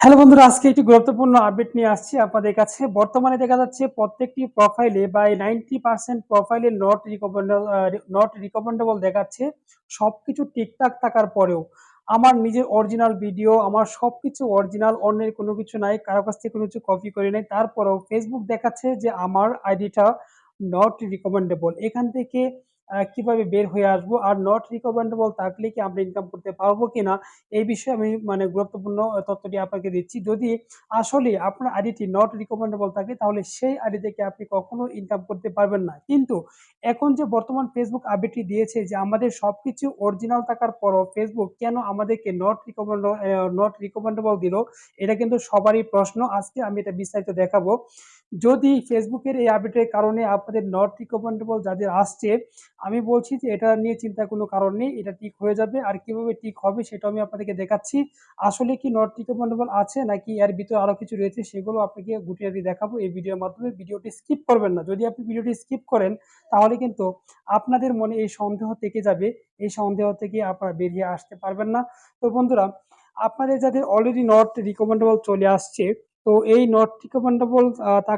Hello বন্ধুরা, আজকে একটি গুরুত্বপূর্ণ আপডেট নিয়ে আসছি আপনাদের কাছে। বর্তমানে দেখা যাচ্ছে প্রত্যেকটি প্রোফাইলে বা নাইনটি পার্সেন্ট প্রোফাইলে নট রিকমেন্ডেবল নট রিকমেন্ডেবল দেখাচ্ছে। সবকিছু ঠিকঠাক থাকার পরেও আমার নিজের অরিজিনাল ভিডিও আমার সব কিছু অরিজিনাল অন্যের কোনো কিছু নাই, কারও কাছ থেকে কোনো কিছু কপি করে নাই। তারপরেও ফেসবুক দেখাচ্ছে যে আমার আইডিটা নট রিকমেন্ডেবল এখান থেকে কীভাবে বের হয়ে আসব আর নট রিকমেন্ডেবল থাকলে কি আমরা ইনকাম করতে পারব কিনা, এই বিষয়ে আমি মানে গুরুত্বপূর্ণ তথ্যটি আপনাকে দিচ্ছি। যদি আসলে আপনার আইডিটি নট রিকমেন্ডেবল থাকে, তাহলে সেই আইডি থেকে আপনি কখনো ইনকাম করতে পারবেন না। কিন্তু এখন যে বর্তমান ফেসবুক আপডেটটি দিয়েছে যে আমাদের সবকিছু অরিজিনাল থাকার পরও ফেসবুক কেন আমাদেরকে নট রিকমেন্ড নট রিকমেন্ডেবল দিল, এটা কিন্তু সবারই প্রশ্ন। আজকে আমি এটা বিস্তারিত দেখাবো। যদি ফেসবুকের এই আপডেটের কারণে আপনাদের নট রিকমেন্ডেবল যাদের আসছে, আমি বলছি যে এটা নিয়ে চিন্তার কোনো কারণ নেই, এটা ঠিক হয়ে যাবে। আর কীভাবে ঠিক হবে সেটা আমি আপনাদেরকে দেখাচ্ছি। আসলে কি নট রিকমেন্ডেবল আছে নাকি এর ভিতরে আরও কিছু রয়েছে সেগুলো আপনাকে গুটিয়ে দিয়ে দেখাবো এই ভিডিওর মাধ্যমে। ভিডিওটি স্কিপ করবেন না। যদি আপনি ভিডিওটি স্কিপ করেন, তাহলে কিন্তু আপনাদের মনে এই সন্দেহ থেকে যাবে। এই সন্দেহ থেকে আপনারা বেরিয়ে আসতে পারবেন না। তো বন্ধুরা, আপনাদের যাদের অলরেডি নট রিকমেন্ডেবল চলে আসছে তো এই নট রিকমেন্ডেবল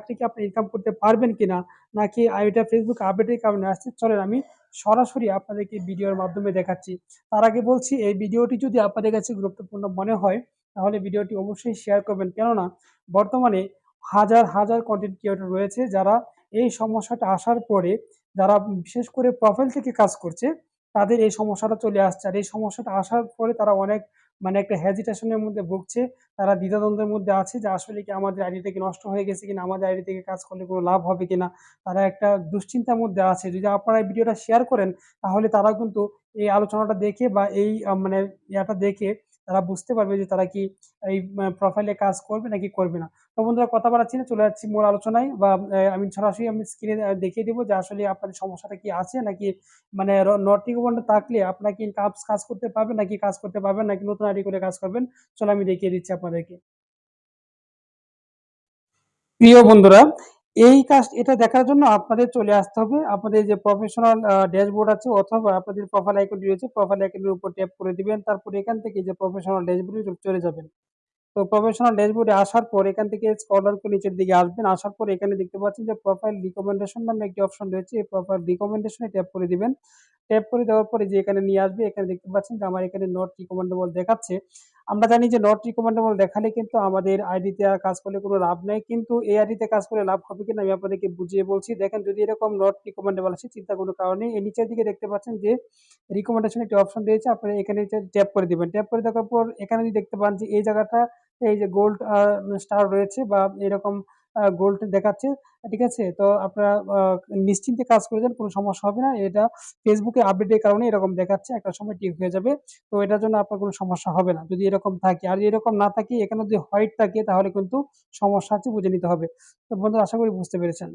কি আপনি ইনকাম করতে পারবেন কিনা, নাকি এটা ফেসবুক আপডেটের কারণে আসছে, চলেন আমি সরাসরি আপনাদেরকে ভিডিওর মাধ্যমে দেখাচ্ছি। তার আগে বলছি, এই ভিডিওটি যদি আপনাদের কাছে গুরুত্বপূর্ণ মনে হয়, তাহলে ভিডিওটি অবশ্যই শেয়ার করবেন। কেননা, বর্তমানে হাজার হাজার কন্টেন্ট ক্রিয়েটর রয়েছে, যারা এই সমস্যাটা আসার পরে, যারা বিশেষ করে প্রোফাইল থেকে কাজ করছে, তাদের এই সমস্যাটা চলে আসছে। আর এই সমস্যাটা আসার পরে তারা অনেক মানে একটা হেজিটেশনের মধ্যে ভুগছে। তারা দ্বিধাদ্বন্দ্বের মধ্যে আছে যে আসলে কি আমাদের আইডি থেকে নষ্ট হয়ে গেছে কিনা, আমাদের আইডি থেকে কাজ করলে কোনো লাভ হবে কিনা। তারা একটা দুশ্চিন্তার মধ্যে আছে। যদি আপনারা এই ভিডিওটা শেয়ার করেন, তাহলে তারা কিন্তু এই আলোচনাটা দেখে বা এই মানে ইয়াটা দেখে তারা বুঝতে পারবে যে তারা কি এই প্রোফাইলে কাজ করবে নাকি করবে না। তো বন্ধুরা, কথা বাড়াচ্ছি না, চলে যাচ্ছি মূল আলোচনায় বা আমি সরাসরি আমি স্ক্রিনে দেখিয়ে দিব যে আসলে আপনার সমস্যাটা কি আছে নাকি মানে নট রিকমেন্ড থাকলে আপনারা কি কাজ কাজ করতে পারবেন নাকি কাজ করতে পারবেন নাকি নতুন আইডি করে কাজ করবেন, চলো আমি দেখিয়ে দিচ্ছি আপনাদেরকে। প্রিয় বন্ধুরা এই কাজ, এটা দেখার জন্য আপনাদের চলে আসতে হবে। আপনাদের যে প্রফেশনাল ড্যাশবোর্ড আছে, অথবা আপনাদের প্রোফাইল আইকনটি রয়েছে প্রোফাইল আইকনের উপর ট্যাপ করে দিবেন। তারপর এখান থেকে যে প্রফেশনাল ড্যাশবোর্ডে চলে যাবেন। তো প্রফেশনাল ড্যাশবোর্ডে আসার পর এখান থেকে স্ক্রলার করে নিচের দিকে আসবেন। আসার পর এখানে দেখতে পাচ্ছেন যে প্রোফাইল রিকমেন্ডেশন নামে একটি অপশন রয়েছে। এই প্রোফাইল রিকমেন্ডেশনে ট্যাপ করে দিবেন। ট্যাপ করে দেওয়ার পরে যে এখানে নিয়ে আসবে, এখানে দেখতে পাচ্ছেন যে আমার এখানে নট রিকমেন্ডেবল দেখাচ্ছে। আমরা জানি যে নট রিকমেন্ডেবল দেখালে কিন্তু আমাদের আইডিতে আর কাজ করলে কোনো লাভ নেই। কিন্তু এই আইডিতে কাজ করে লাভ হবে কিনা আমি আপনাদেরকে বুঝিয়ে বলছি। দেখেন, যদি এরকম নট রিকমেন্ডেবল আসে, চিন্তা কোনো কারণে এই নিচের দিকে দেখতে পাচ্ছেন যে রিকমেন্ডেশন একটি অপশন রয়েছে। আপনারা এখানে ট্যাপ করে দিবেন। ট্যাপ করে দেওয়ার পর এখানে যদি দেখতে পান যে এই জায়গাটা এই যে গোল্ড স্টার রয়েছে বা এরকম গোল্ড দেখাচ্ছে, ঠিক আছে? তো আপনারা নিশ্চিন্তে কাজ করে যান, কোনো সমস্যা হবে না। এটা ফেসবুকে আপডেটের কারণে এরকম দেখাচ্ছে, একটা সময় ঠিক হয়ে যাবে। তো এটার জন্য আপনার কোনো সমস্যা হবে না। যদি এরকম থাকে, আর এরকম না থাকে, এখানে যদি হোয়াইট থাকে, তাহলে কিন্তু সমস্যা আছে বুঝে নিতে হবে। তো বন্ধুরা, আশা করি বুঝতে পেরেছেন।